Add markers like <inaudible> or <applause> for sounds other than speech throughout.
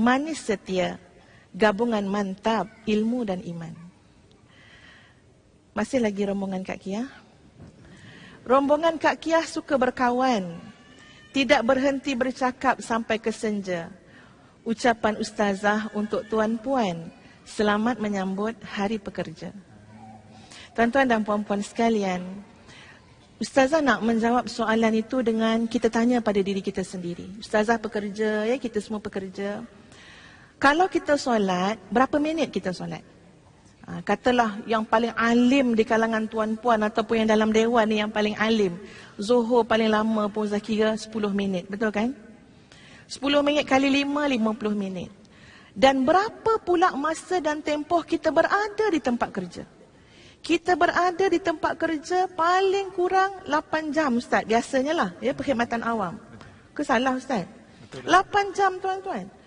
manis setia, gabungan mantap ilmu dan iman. Masih lagi rombongan Kak Kia? Rombongan Kak Kia suka berkawan, tidak berhenti bercakap sampai ke senja. Ucapan ustazah untuk tuan puan, selamat menyambut hari pekerja. Tuan-tuan dan puan-puan sekalian, Ustazah nak menjawab soalan itu dengan kita tanya pada diri kita sendiri. Ustazah pekerja, ya kita semua pekerja. Kalau kita solat, berapa minit kita solat? Ha, katalah yang paling alim di kalangan tuan-puan ataupun yang dalam dewan ni yang paling alim. Zuhur paling lama pun Zakira 10 minit. Betul kan? 10 minit kali 5, 50 minit. Dan berapa pula masa dan tempoh kita berada di tempat kerja? Kita berada di tempat kerja paling kurang 8 jam Ustaz. Biasanya lah. Ya, perkhidmatan awam. Kesalah Ustaz? 8 jam tuan-tuan.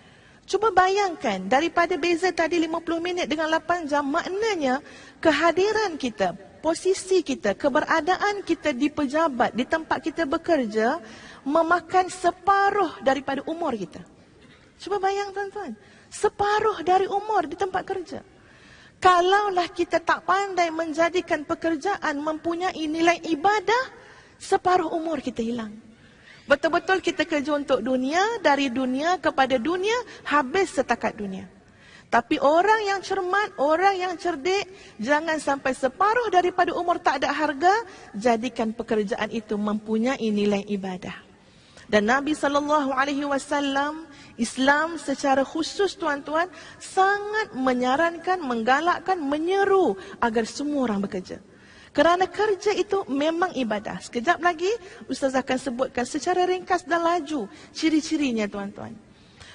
Cuba bayangkan daripada beza tadi 50 minit dengan 8 jam. Maknanya kehadiran kita, posisi kita, keberadaan kita di pejabat, di tempat kita bekerja. Memakan separuh daripada umur kita. Cuba bayang tuan-tuan. Separuh dari umur di tempat kerja. Kalaulah kita tak pandai menjadikan pekerjaan mempunyai nilai ibadah, separuh umur kita hilang. Betul-betul kita kerja untuk dunia, dari dunia kepada dunia, habis setakat dunia. Tapi orang yang cermat, orang yang cerdik, jangan sampai separuh daripada umur tak ada harga, jadikan pekerjaan itu mempunyai nilai ibadah. Dan Nabi saw Islam secara khusus tuan-tuan sangat menyarankan, menggalakkan, menyeru agar semua orang bekerja. Kerana kerja itu memang ibadah. Sekejap lagi Ustaz akan sebutkan secara ringkas dan laju ciri-cirinya tuan-tuan.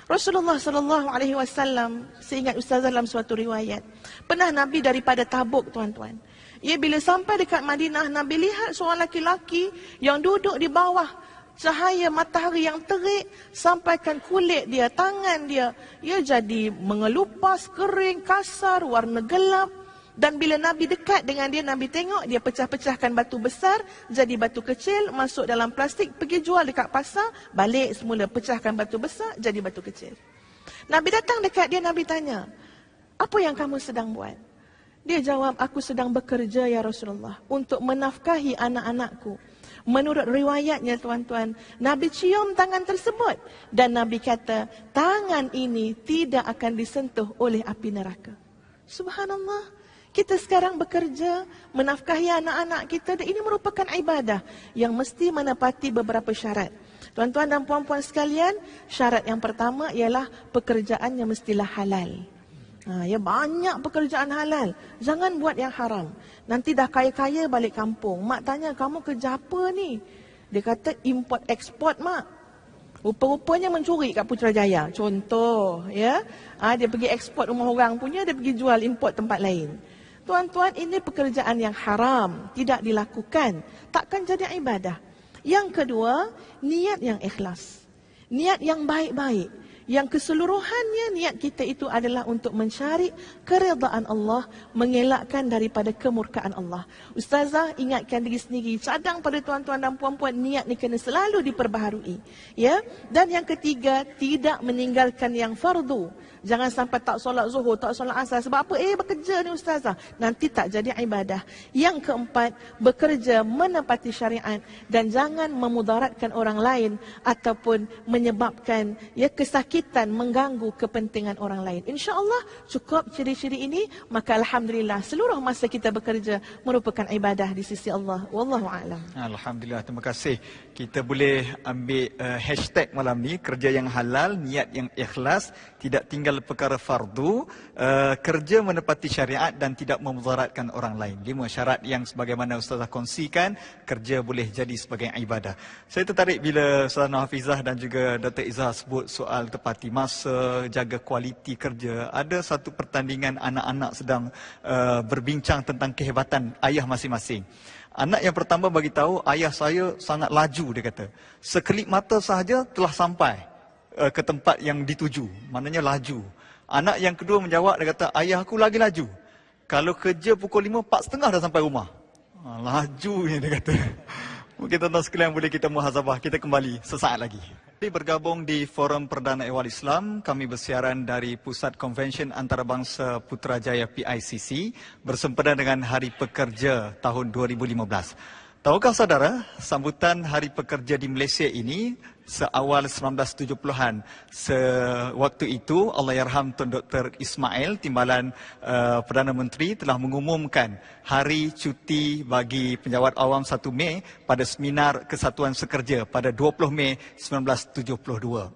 Rasulullah sallallahu alaihi wasallam seingat Ustaz dalam suatu riwayat pernah Nabi daripada Tabuk tuan-tuan. Ia bila sampai dekat Madinah Nabi lihat seorang laki-laki yang duduk di bawah cahaya matahari yang terik sampaikan kulit dia, tangan dia, ia jadi mengelupas, kering, kasar, warna gelap. Dan bila Nabi dekat dengan dia, Nabi tengok dia pecah-pecahkan batu besar, jadi batu kecil, masuk dalam plastik, pergi jual dekat pasar, balik semula pecahkan batu besar, jadi batu kecil. Nabi datang dekat dia, Nabi tanya, apa yang kamu sedang buat? Dia jawab, aku sedang bekerja ya Rasulullah untuk menafkahi anak-anakku. Menurut riwayatnya tuan-tuan, Nabi cium tangan tersebut dan Nabi kata, tangan ini tidak akan disentuh oleh api neraka. Subhanallah. Kita sekarang bekerja, menafkahi anak-anak kita dan ini merupakan ibadah yang mesti menepati beberapa syarat. Tuan-tuan dan puan-puan sekalian, syarat yang pertama ialah pekerjaannya mestilah halal. Ha, ya banyak pekerjaan halal. Jangan buat yang haram. Nanti dah kaya-kaya balik kampung. Mak tanya, kamu kerja apa ni? Dia kata, import export mak. Rupa-rupanya mencuri kat Putrajaya. Contoh, ya. Ha, dia pergi ekspor rumah orang punya, dia pergi jual import tempat lain. Tuan-tuan, ini pekerjaan yang haram. Tidak dilakukan. Takkan jadi ibadah. Yang kedua, niat yang ikhlas. Niat yang baik-baik yang keseluruhannya niat kita itu adalah untuk mencari keredaan Allah, mengelakkan daripada kemurkaan Allah. Ustazah ingatkan diri sendiri, cadang pada tuan-tuan dan puan-puan, niat ni kena selalu diperbaharui. Ya? Dan yang ketiga, tidak meninggalkan yang fardu. Jangan sampai tak solat zuhur, tak solat asar. Sebab apa? Eh, bekerja ni ustazah. Nanti tak jadi ibadah. Yang keempat, bekerja menepati syariat dan jangan memudaratkan orang lain ataupun menyebabkan ya kesakitan mengganggu kepentingan orang lain. Insya Allah cukup ciri-ciri ini, maka Alhamdulillah seluruh masa kita bekerja merupakan ibadah di sisi Allah. Wallahu a'lam. Alhamdulillah, terima kasih. Kita boleh ambil uh, hashtag malam ni, kerja yang halal, niat yang ikhlas, tidak tinggal meninggal perkara fardu, uh, kerja menepati syariat dan tidak memudaratkan orang lain. Lima syarat yang sebagaimana Ustazah kongsikan, kerja boleh jadi sebagai ibadah. Saya tertarik bila Ustazah Hafizah dan juga Dr. Izzah sebut soal tepati masa, jaga kualiti kerja. Ada satu pertandingan anak-anak sedang uh, berbincang tentang kehebatan ayah masing-masing. Anak yang pertama bagi tahu ayah saya sangat laju dia kata. Sekelip mata sahaja telah sampai uh, ke tempat yang dituju. Maknanya laju. Anak yang kedua menjawab, dia kata, ayah aku lagi laju. Kalau kerja pukul lima, empat setengah dah sampai rumah. Ha, laju dia kata. <laughs> Mungkin tuan-tuan sekalian boleh kita muhasabah. Kita kembali sesaat lagi. Kami bergabung di Forum Perdana Ehwal Islam. Kami bersiaran dari Pusat Konvensyen Antarabangsa Putrajaya PICC bersempena dengan Hari Pekerja tahun 2015. Tahukah saudara, sambutan Hari Pekerja di Malaysia ini seawal 1970-an. Sewaktu itu Allahyarham Tun Dr. Ismail Timbalan uh, Perdana Menteri telah mengumumkan hari cuti bagi penjawat awam 1 Mei pada seminar Kesatuan Sekerja pada 20 Mei 1972.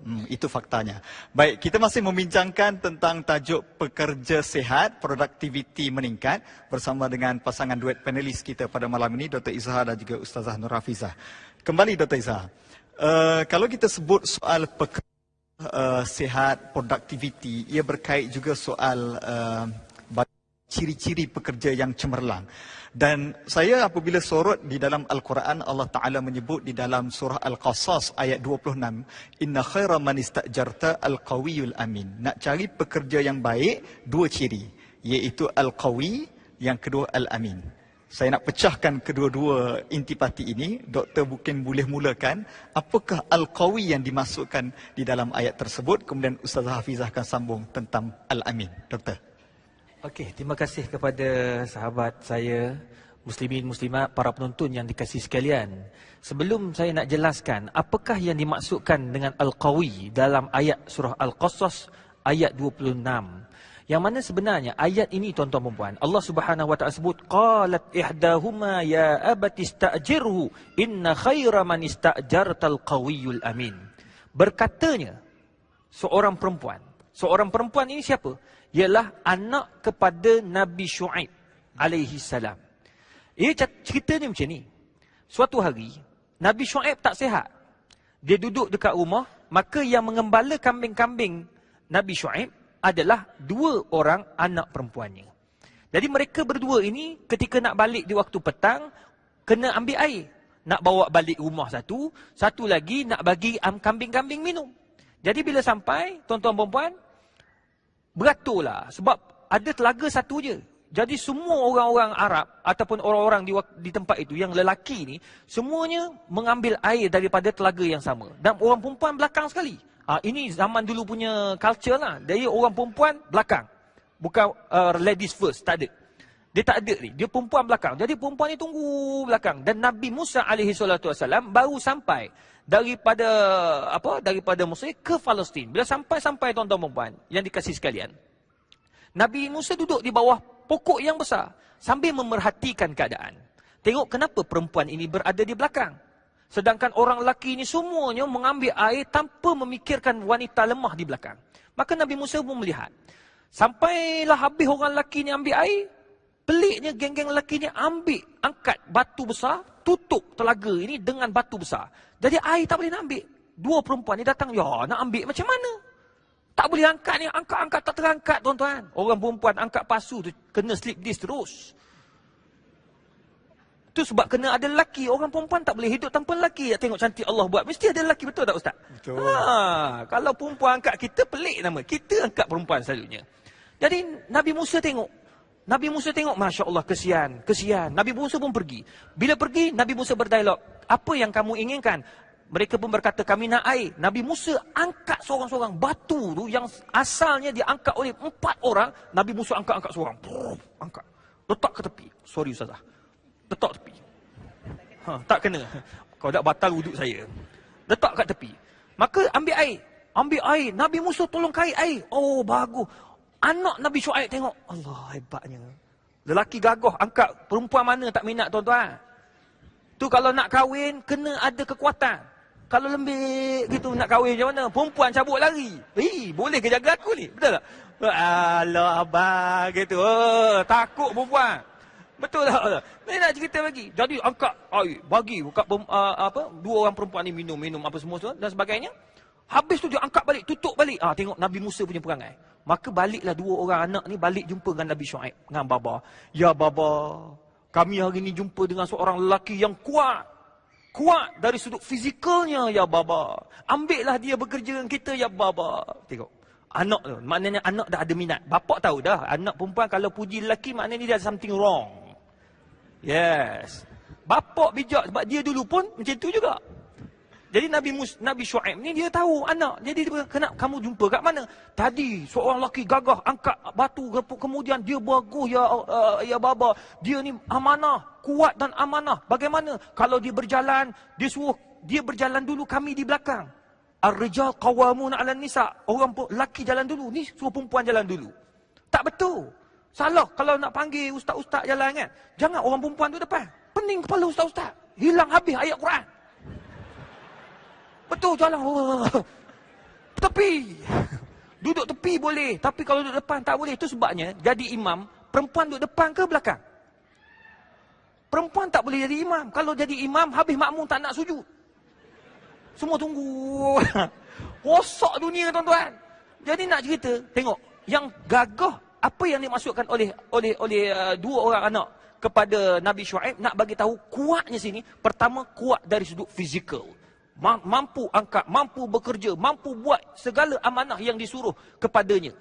Hmm, itu faktanya. Baik, kita masih membincangkan tentang tajuk pekerja sehat, produktiviti meningkat bersama dengan pasangan duet panelis kita pada malam ini Dr. Izhar dan juga Ustazah Nur Hafizah. Kembali Dr. Izhar. Uh, kalau kita sebut soal pekerja uh, sihat, produktiviti, ia berkait juga soal uh, ciri-ciri pekerja yang cemerlang. Dan saya apabila sorot di dalam Al-Quran, Allah Ta'ala menyebut di dalam surah Al-Qasas ayat 26, Inna khaira man istajarta al-qawiyul amin. Nak cari pekerja yang baik, dua ciri. Iaitu al-qawi, yang kedua al-amin saya nak pecahkan kedua-dua intipati ini. Doktor mungkin boleh mulakan apakah Al-Qawi yang dimasukkan di dalam ayat tersebut. Kemudian Ustazah Hafizah akan sambung tentang Al-Amin. Doktor. Okey, terima kasih kepada sahabat saya, muslimin muslimat, para penonton yang dikasih sekalian. Sebelum saya nak jelaskan apakah yang dimaksudkan dengan Al-Qawi dalam ayat surah Al-Qasas ayat 26. Yang mana sebenarnya ayat ini tuan-tuan dan puan, Allah Subhanahu wa taala sebut qalat ihdahuma ya abati istajirhu inna khaira man istajartal qawiyul amin. Berkatanya seorang perempuan. Seorang perempuan ini siapa? Ialah anak kepada Nabi Shu'aib alaihi salam. Ia ceritanya macam ni. Suatu hari Nabi Shu'aib tak sihat. Dia duduk dekat rumah, maka yang mengembala kambing-kambing Nabi Shu'aib adalah dua orang anak perempuannya. Jadi mereka berdua ini ketika nak balik di waktu petang, kena ambil air. Nak bawa balik rumah satu, satu lagi nak bagi kambing-kambing minum. Jadi bila sampai, tuan-tuan perempuan, beraturlah. Sebab ada telaga satu je. Jadi semua orang-orang Arab ataupun orang-orang di, di tempat itu yang lelaki ni, semuanya mengambil air daripada telaga yang sama. Dan orang perempuan belakang sekali. Ah ini zaman dulu punya culture lah. Dia orang perempuan belakang. Bukan uh, ladies first, tak ada. Dia tak ada ni. Dia perempuan belakang. Jadi perempuan ni tunggu belakang. Dan Nabi Musa alaihi salatu wasallam baru sampai daripada apa? Daripada Mesir ke Palestin. Bila sampai-sampai tuan-tuan perempuan yang dikasih sekalian. Nabi Musa duduk di bawah pokok yang besar sambil memerhatikan keadaan. Tengok kenapa perempuan ini berada di belakang. Sedangkan orang lelaki ini semuanya mengambil air tanpa memikirkan wanita lemah di belakang. Maka Nabi Musa pun melihat. Sampailah habis orang lelaki ini ambil air. Peliknya geng-geng lelaki ini ambil, angkat batu besar, tutup telaga ini dengan batu besar. Jadi air tak boleh nak ambil. Dua perempuan ni datang, ya nak ambil macam mana? Tak boleh angkat ni, angkat-angkat tak terangkat tuan-tuan. Orang perempuan angkat pasu tu, kena slip disc terus. Itu sebab kena ada lelaki. Orang perempuan tak boleh hidup tanpa lelaki. Ya, tengok cantik Allah buat. Mesti ada lelaki. Betul tak Ustaz? Betul. Ha, kalau perempuan angkat kita, pelik nama. Kita angkat perempuan selalunya. Jadi Nabi Musa tengok. Nabi Musa tengok, Masya Allah, kesian, kesian. Nabi Musa pun pergi. Bila pergi, Nabi Musa berdialog. Apa yang kamu inginkan? Mereka pun berkata, kami nak air. Nabi Musa angkat seorang-seorang batu tu yang asalnya diangkat oleh empat orang. Nabi Musa angkat-angkat seorang. angkat. Letak ke tepi. Sorry Ustazah letak tepi. Ha, tak kena. <laughs> Kau dah batal wuduk saya. Letak kat tepi. Maka ambil air. Ambil air. Nabi Musa tolong kait air. Oh, bagus. Anak Nabi Shu'aib tengok. Allah, hebatnya. Lelaki gagah angkat perempuan mana tak minat tuan-tuan. Tu kalau nak kahwin, kena ada kekuatan. Kalau lembik gitu nak kahwin macam mana? Perempuan cabut lari. Eh, boleh ke jaga aku ni? Betul tak? Alah, abang gitu. Oh, takut perempuan. Betul tak? Ni nak cerita lagi. Jadi angkat air, bagi kat uh, apa dua orang perempuan ni minum minum apa semua tu dan sebagainya. Habis tu dia angkat balik, tutup balik. Ah tengok Nabi Musa punya perangai. Maka baliklah dua orang anak ni balik jumpa dengan Nabi Shu'aib dengan baba. Ya baba, kami hari ni jumpa dengan seorang lelaki yang kuat. Kuat dari sudut fizikalnya ya baba. Ambillah dia bekerja dengan kita ya baba. Tengok. Anak tu, maknanya anak dah ada minat. Bapak tahu dah, anak perempuan kalau puji lelaki maknanya dia ada something wrong. Yes. Bapak bijak sebab dia dulu pun macam tu juga. Jadi Nabi Mus, Nabi Shu'aib ni dia tahu anak. Jadi dia kena kamu jumpa kat mana? Tadi seorang lelaki gagah angkat batu kemudian dia bagus ya uh, ya baba. Dia ni amanah, kuat dan amanah. Bagaimana? Kalau dia berjalan, dia suruh dia berjalan dulu kami di belakang. Ar-rijal qawamun 'alan nisa. Orang lelaki jalan dulu, ni suruh perempuan jalan dulu. Tak betul. Salah kalau nak panggil ustaz-ustaz jalan kan. Jangan orang perempuan tu depan. Pening kepala ustaz-ustaz. Hilang habis ayat Quran. Betul jalan. Tepi. Duduk tepi boleh. Tapi kalau duduk depan tak boleh. Itu sebabnya jadi imam. Perempuan duduk depan ke belakang? Perempuan tak boleh jadi imam. Kalau jadi imam, habis makmum tak nak sujud. Semua tunggu. <laughs> Rosak dunia tuan-tuan. Jadi nak cerita, tengok. Yang gagah, apa yang dimasukkan oleh oleh oleh uh, dua orang anak kepada Nabi Shu'aib nak bagi tahu kuatnya sini pertama kuat dari sudut fizikal mampu angkat mampu bekerja mampu buat segala amanah yang disuruh kepadanya